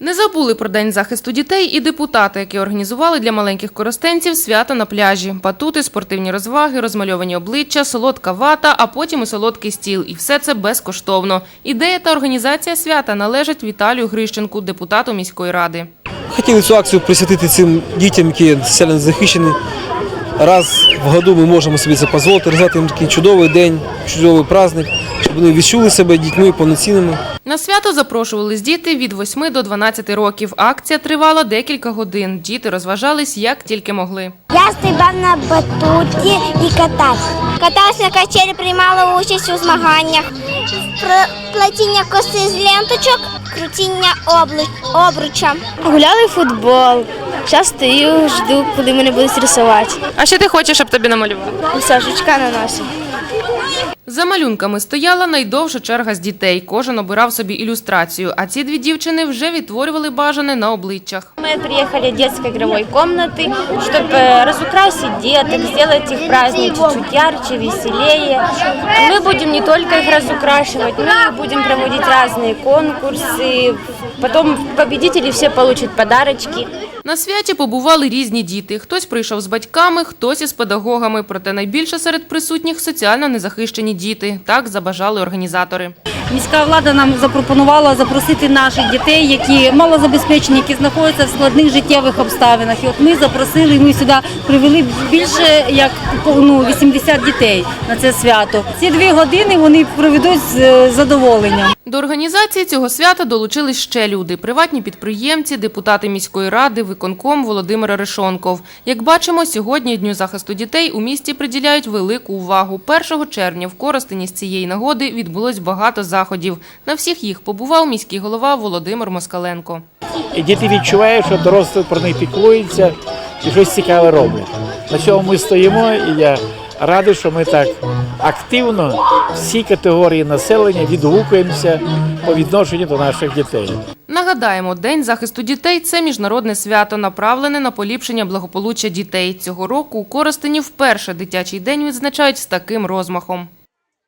Не забули про День захисту дітей і депутати, які організували для маленьких користенців свято на пляжі. Батути, спортивні розваги, розмальовані обличчя, солодка вата, а потім і солодкий стіл. І все це безкоштовно. Ідея та організація свята належать Віталію Грищенку, депутату міської ради. Хотіли цю акцію присвятити цим дітям, які соціально захищені. Раз в году ми можемо собі це дозволити, роздати їм такий чудовий день, чудовий праздник, щоб вони відчули себе дітьми повноцінними. На свято запрошувались діти від 8 до 12 років. Акція тривала декілька годин. Діти розважались як тільки могли. Я стрибав на батуті і катався. Катався на качелі, приймала участь у змаганнях. Про платіння коси з ленточок, крутіння обруча. Гуляли в футбол. Зараз стою, жду, коли мене будуть рисувати. А що ти хочеш, щоб тобі намалювали? Сашечка на носі. За малюнками стояла найдовша черга з дітей. Кожен обирав собі ілюстрацію, а ці дві дівчини вже відтворювали бажане на обличчях. Мы приехали в детской игровой комнаты, чтобы разукрасить деток, сделать их праздник чуть-чуть ярче, веселее. Мы будем не только их разукрашивать, мы будем проводить разные конкурсы. Потом победители все получат подарочки. На святі побували різні діти. Хтось прийшов з батьками, хтось із педагогами. Проте найбільше серед присутніх соціально незахищені діти. Так забажали організатори. Міська влада нам запропонувала запросити наших дітей, які малозабезпечені, які знаходяться в складних життєвих обставинах. І от ми запросили, ми сюди привели більше як ну, 80 дітей на це свято. Ці дві години вони проведуть з е, задоволенням. До організації цього свята долучились ще люди: приватні підприємці, депутати міської ради, виконком Володимир Решонков. Як бачимо, сьогодні Дню захисту дітей у місті приділяють велику увагу. 1 червня в Коростені з цієї нагоди відбулось багато заходів. На всіх їх побував міський голова Володимир Москаленко. Діти відчувають, що дорослі про них піклуються і щось цікаве роблять. На цьому ми стоїмо, і я радий, що ми так активно всі категорії населення відгукуємося по відношенню до наших дітей. Нагадаємо, День захисту дітей це міжнародне свято, направлене на поліпшення благополуччя дітей. Цього року у Коростені вперше дитячий день відзначають з таким розмахом.